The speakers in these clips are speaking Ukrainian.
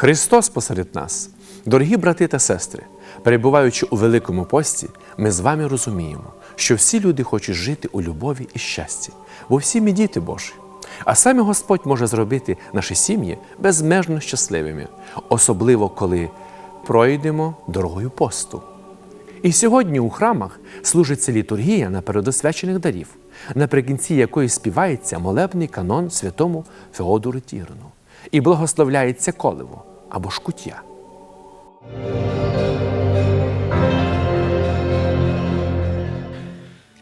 Христос посеред нас, дорогі брати та сестри, перебуваючи у Великому пості, ми з вами розуміємо, що всі люди хочуть жити у любові і щасті, бо всі ми діти Божі. А саме Господь може зробити наші сім'ї безмежно щасливими, особливо коли пройдемо дорогою посту. І сьогодні у храмах служиться літургія напередосвячених дарів, наприкінці якої співається молебний канон святому Феодору Тірону і благословляється коливо або шкуття.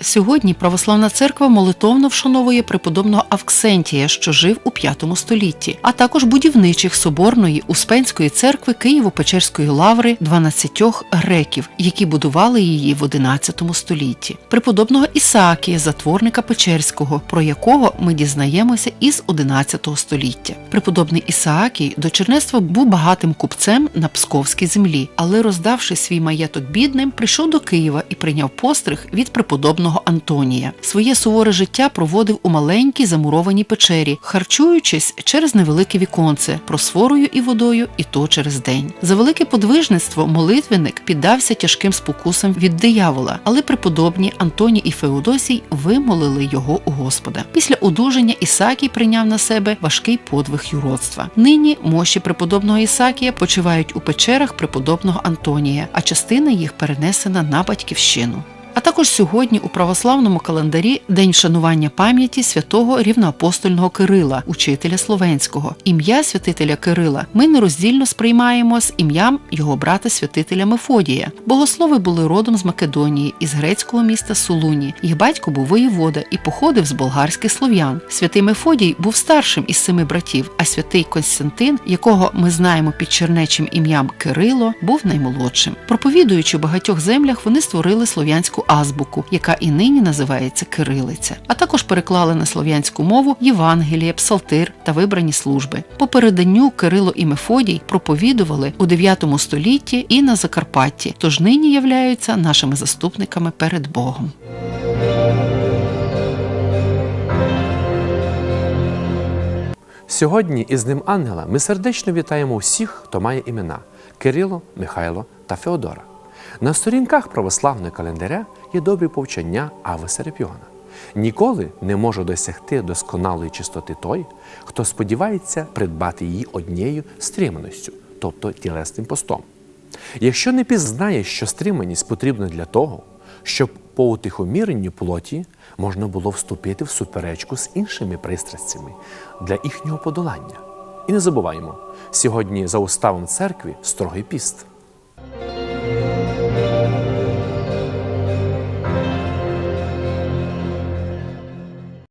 Сьогодні православна церква молитовно вшановує преподобного Авксентія, що жив у V столітті, а також будівничих соборної Успенської церкви Києво-Печерської лаври 12 греків, які будували її в XI столітті. Преподобного Ісаакія, затворника Печерського, про якого ми дізнаємося із XI століття. Преподобний Ісаакій до чернецтва був багатим купцем на Псковській землі, але роздавши свій маєток бідним, прийшов до Києва і прийняв постриг від преподобного Антонія. Своє суворе життя проводив у маленькій замурованій печері, харчуючись через невелике віконце, просфорою і водою, і то через день. За велике подвижництво молитвенник піддався тяжким спокусам від диявола, але преподобні Антоній і Феодосій вимолили його у Господа. Після одужання Ісакій прийняв на себе важкий подвиг юродства. Нині мощі преподобного Ісакія почивають у печерах преподобного Антонія, а частина їх перенесена на батьківщину. А також сьогодні у православному календарі день вшанування пам'яті святого рівноапостольного Кирила, учителя словенського. Ім'я святителя Кирила ми нероздільно сприймаємо з ім'ям його брата святителя Мефодія. Богослови були родом з Македонії із грецького міста Сулуні. Їх батько був воєвода і походив з болгарських слов'ян. Святий Мефодій був старшим із семи братів, а святий Константин, якого ми знаємо під чернечим ім'ям Кирило, був наймолодшим. Проповідуючи в багатьох землях, вони створили слов'янську азбуку, яка і нині називається кирилиця, а також переклали на слов'янську мову Євангеліє, Псалтир та вибрані служби. По переданню Кирило і Мефодій проповідували у 9 столітті і на Закарпатті, тож нині являються нашими заступниками перед Богом. Сьогодні із Ним Ангела ми сердечно вітаємо всіх, хто має імена Кирило, Михайло та Феодора. На сторінках православного календаря є добрі повчання Ави Серепіона. Ніколи не може досягти досконалої чистоти той, хто сподівається придбати її однією стриманістю, тобто тілесним постом. Якщо не пізнає, що стриманість потрібна для того, щоб по утихоміренню плоті можна було вступити в суперечку з іншими пристрастями для їхнього подолання. І не забуваємо, сьогодні за уставом церкви строгий піст.